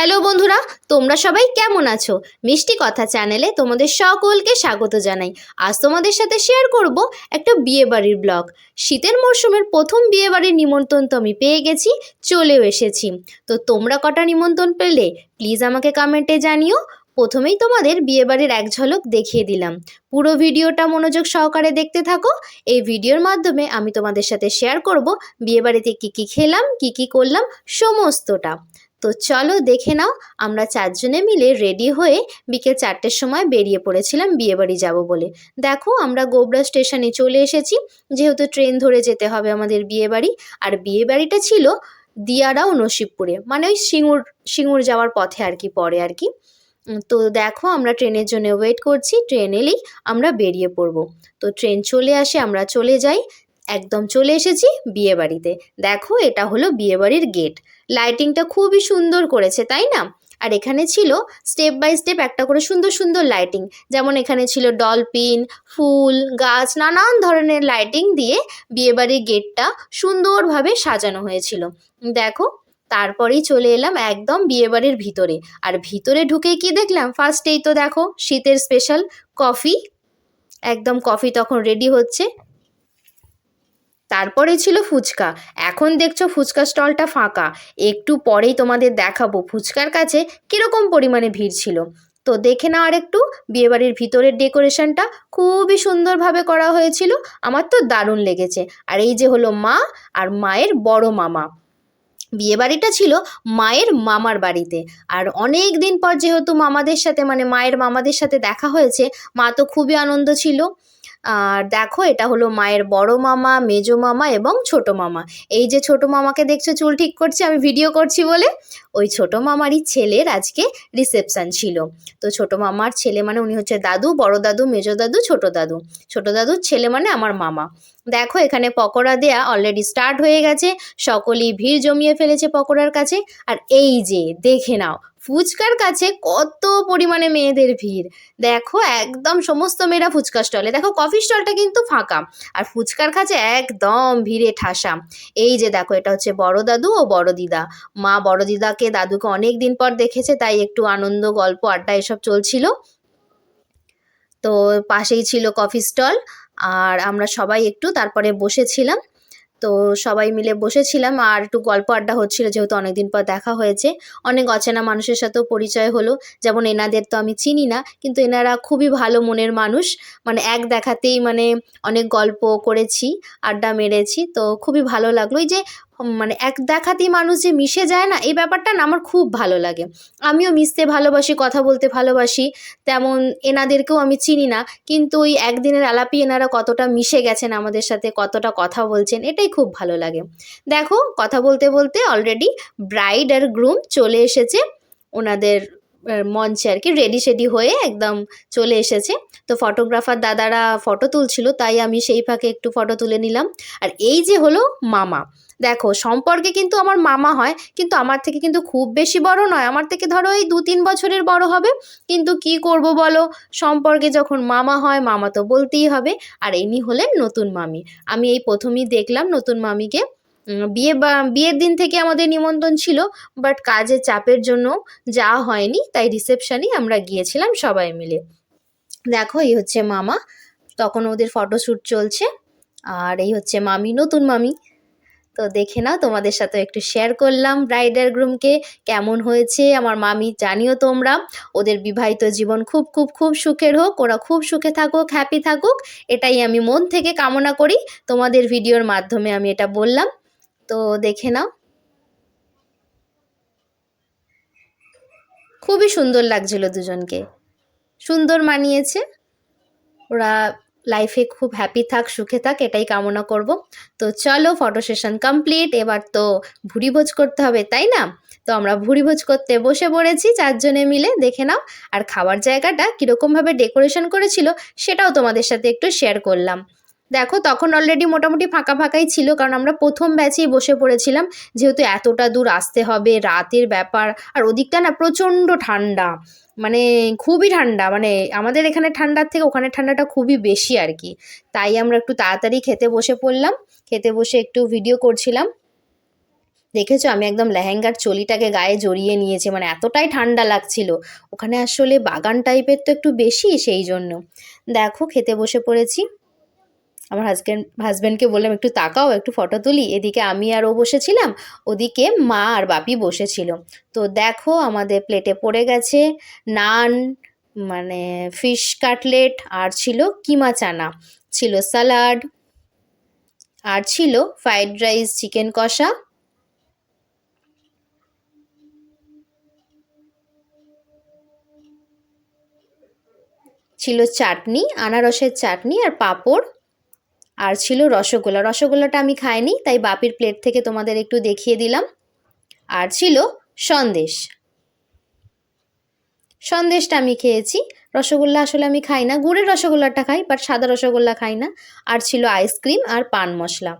Hello বন্ধুরা, তোমরা সবাই কেমন আছো? মিষ্টি কথা চ্যানেলে তোমাদের সকলকে স্বাগত জানাই। আজ তোমাদের সাথে শেয়ার করব একটা বিয়েবাড়ির ব্লগ শীতের মরশুমের প্রথম বিয়েবাড়ির নিমন্ত্রণ তো আমি পেয়ে গেছি, চলেও এসেছি। তো তোমরা কটা নিমন্ত্রণ পেলে প্লিজ আমাকে কমেন্টে জানিও। প্রথমেই তোমাদের বিয়েবাড়ির এক ঝলক দেখিয়ে দিলাম। পুরো ভিডিওটা মনোযোগ সহকারে দেখতে থাকো। এই ভিডিওর মাধ্যমে আমি তোমাদের সাথে শেয়ার করব বিয়েবাড়িতে কী কী খেলাম, কী কী করলাম, সমস্তটা। তো চলো দেখে নাও, আমরা চারজনে মিলে রেডি হয়ে বিকেল চারটের সময় বেরিয়ে পড়েছিলাম বিয়েবাড়ি যাব বলে। দেখো, আমরা গোবরা স্টেশনে চলে এসেছি, যেহেতু ট্রেন ধরে যেতে হবে আমাদের বিয়েবাড়ি। আর বিয়েবাড়িটা ছিল দিয়ারা ও নসিবপুরে মানে ওই সিঙ্গুর সিঙ্গুর যাওয়ার পথে আর কি, পরে আর কি। তো দেখো, আমরা ট্রেনের জন্য ওয়েট করছি ট্রেন এলেই আমরা বেরিয়ে পড়ব। তো ট্রেন চলে আসে, আমরা চলে যাই একদম চলে এসেছি বিয়েবাড়িতে। দেখো, এটা হলো বিয়েবাড়ির গেট লাইটিংটা খুবই সুন্দর করেছে, তাই না? আর এখানে ছিল স্টেপ বাই স্টেপ একটা করে সুন্দর সুন্দর লাইটিং যেমন এখানে ছিল ডলফিন ফুল, গাছ, নানান ধরনের লাইটিং দিয়ে বিয়েবাড়ির গেটটা সুন্দরভাবে সাজানো হয়েছিল। দেখো, তারপরেই চলে এলাম একদম বিয়েবাড়ির ভিতরে। আর ভিতরে ঢুকে কি দেখলাম? ফার্স্টেই তো দেখো, শীতের স্পেশাল কফি একদম কফি তখন রেডি হচ্ছে। তারপরে ছিল ফুচকা। এখন দেখছ ফুচকা স্টলটা ফাঁকা। একটু পরেই তোমাদের দেখাবো ফুচকার কাছে কীরকম পরিমাণে ভিড় ছিল। তো দেখে নাও আর একটু বিয়েবাড়ির ভিতরের ডেকোরেশনটা খুবই সুন্দরভাবে করা হয়েছিল, আমার তো দারুণ লেগেছে। আর এই যে হলো মা আর মায়ের বড় মামা। বিয়েবাড়িটা ছিল মায়ের মামার বাড়িতে। আর অনেক দিন পর যেহেতু মামাদের সাথে মানে মায়ের মামাদের সাথে দেখা হয়েছে, মা তো খুবই আনন্দ ছিল। আর দেখো, এটা হলো মায়ের বড় মামা, মেজো মামা এবং ছোট মামা। এই যে ছোট মামাকে দেখছ চুল ঠিক করছে, আমি ভিডিও করছি বলে? ওই ছোট মামারই ছেলের আজকে রিসেপশন ছিল। তো ছোট মামার ছেলে মানে উনি হচ্ছে দাদু, বড় দাদু, মেজো দাদু, ছোট দাদু। ছোট দাদুর ছেলে মানে আমার মামা। দেখো, এখানে পকোড়া দেয়া অলরেডি স্টার্ট হয়ে গেছে। সকলেই ভিড় জমিয়ে ফেলেছে পকোড়ার কাছে। আর এই যে, দেখে নাও ফুচকার কাছে কত পরিমাণে মেয়েদের ভিড়? দেখো, একদম সমস্ত মেয়েরা ফুচকা স্টলে দেখো কফি স্টলটা কিন্তু ফাঁকা। আর ফুচকার কাছে একদম ভিড়ে ঠাসা। এই যে দেখো, এটা হচ্ছে বড় দাদু ও বড় দিদা। মা বড় দিদাকে, দাদুকে অনেক দিন পর দেখেছে, তাই একটু আনন্দ, গল্প, আড্ডা এসব চলছিল। তো পাশেই ছিল কফি স্টল আর আমরা সবাই একটু তারপরে বসেছিলাম। তো সবাই মিলে বসেছিলাম আর একটু গল্প আড্ডা হচ্ছিল যেহেতু অনেকদিন পর দেখা হয়েছে। অনেক অচেনা মানুষের সাথেও পরিচয় হলো। যেমন এনাদের তো আমি চিনি না, কিন্তু এনারা খুবই ভালো মনের মানুষ। মানে এক দেখাতেই মানে অনেক গল্প করেছি, আড্ডা মেরেছি, তো খুবই ভালো লাগল। এই যে মানে এক দেখাতেই মানুষ যে মিশে যায় না, এই ব্যাপারটা না আমার খুব ভালো লাগে। আমিও মিশতে ভালোবাসি, কথা বলতে ভালোবাসি, তেমন এনাদেরকেও আমি চিনি না, কিন্তু ওই একদিনের আলাপি এনারা কতটা মিশে গেছেন আমাদের সাথে, কতটা কথা বলছেন, এটাই খুব ভালো লাগে। দেখো, কথা বলতে বলতে অলরেডি ব্রাইড আর গ্রুম চলে এসেছে, ওনাদের মঞ্চে আর কি রেডি সেডি হয়ে একদম চলে এসেছে। তো ফটোগ্রাফার দাদারা ফটো তুলছিল, তাই আমি সেই ফাঁকে একটু ফটো তুলে নিলাম। আর এই যে হলো মামা দেখো, সম্পর্কে কিন্তু আমার মামা হয়, কিন্তু আমার থেকে কিন্তু খুব বেশি বড় নয়। আমার থেকে ধরো এই দু তিন বছরের বড় হবে। কিন্তু কি করব বলো? সম্পর্কে যখন মামা হয়, মামা তো বলতেই হবে। আর ইনি হলেন নতুন মামি। আমি এই প্রথমেই দেখলাম নতুন মামিকে। বিয়ে বা, বিয়ের দিন থেকে আমাদের নিমন্ত্রণ ছিল বাট কাজের চাপের জন্য যাওয়া হয়নি, তাই রিসেপশনেই আমরা গিয়েছিলাম সবাই মিলে। দেখো, এই হচ্ছে মামা। তখন ওদের ফটোশ্যুট চলছে। আর এই হচ্ছে মামি, নতুন মামি। তো দেখে নাও, তোমাদের সাথে একটু শেয়ার করলাম ব্রাইডার গ্রুমকে কেমন হয়েছে? আমার মামি জানিও তোমরা, ওদের বিবাহিত জীবন খুব খুব খুব সুখের হোক, ওরা খুব সুখে থাকুক হ্যাপি থাকুক, এটাই আমি মন থেকে কামনা করি, তোমাদের ভিডিওর মাধ্যমে আমি এটা বললাম, তো দেখে নাও। খুবই সুন্দর লাগছিল দুজনকে, সুন্দর মানিয়েছে, ওরা লাইফে খুব হ্যাপি থাক, সুখে থাক, এটাই কামনা করব। তো চলো ফটো সেশন কমপ্লিট এবার তো ভুড়িভোজ করতে হবে, তাই না? তো আমরা ভুড়িভোজ করতে বসে পড়েছি, চারজনে মিলে, দেখে নাও। আর খাওয়ার জায়গাটা কীরকমভাবে ডেকোরেশন করেছিল, সেটাও তোমাদের সাথে একটু শেয়ার করলাম। দেখো, তখন অলরেডি মোটামুটি ফাঁকা ফাঁকাই ছিল, কারণ আমরা প্রথম ব্যাচেই বসে পড়েছিলাম। যেহেতু এতটা দূর আসতে হবে, রাতের ব্যাপার, আর ওদিকটা না প্রচণ্ড ঠান্ডা। মানে খুবই ঠান্ডা মানে আমাদের এখানে ঠান্ডার থেকে ওখানে ঠান্ডাটা খুবই বেশি আর কি। তাই আমরা একটু তাড়াতাড়ি খেতে বসে পড়লাম। খেতে বসে একটু ভিডিও করছিলাম। দেখেছ, আমি একদম লেহেঙ্গার চলিটাকে গায়ে জড়িয়ে নিয়েছি মানে এতটাই ঠান্ডা লাগছিল। ওখানে আসলে বাগান টাইপের তো একটু বেশি, সেই জন্য। দেখো, খেতে বসে পড়েছি। আমার হাজব্যান্ড হাজব্যান্ডকে বললাম, একটু তাকাও, একটু ফটো তুলি। এদিকে আমি আর ও বসেছিলাম, ওদিকে মা আর বাপি বসেছিল। তো দেখো আমাদের প্লেটে পড়ে গেছে, নান মানে ফিশ কাটলেট আর ছিল কিমা চানা। ছিল স্যালাড আর ছিল ফ্রাইড রাইস চিকেন কষা। ছিল চাটনি, আনারসের চাটনি আর পাঁপড়। আর ছিল রসগোল্লা। রসগোল্লাটা আমি খাইনি, তাই বাপির প্লেট থেকে তোমাদের একটু দেখিয়ে দিলাম। আর ছিল সন্দেশ। সন্দেশটা আমি খেয়েছি। রসগোল্লা আসলে আমি খাই না। গুড়ের রসগোল্লাটা খাই বাট সাদা রসগোল্লা খাই না। আর ছিল আইসক্রিম আর পান মশলা।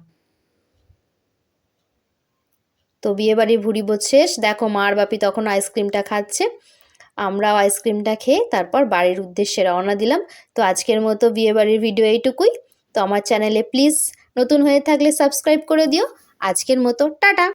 তো বিয়েবাড়ির ভুড়ি শেষ। দেখো মার বাপি তখন আইসক্রিমটা খাচ্ছে। আমরাও আইসক্রিমটা খেয়ে তারপর বাড়ির উদ্দেশ্যে রওনা দিলাম। তো আজকের মতো বিয়েবাড়ির ভিডিও এইটুকুই। তো আমার চ্যানেলে প্লিজ নতুন হয়ে থাকলে সাবস্ক্রাইব করে দিও। আজকের মতো টাটা!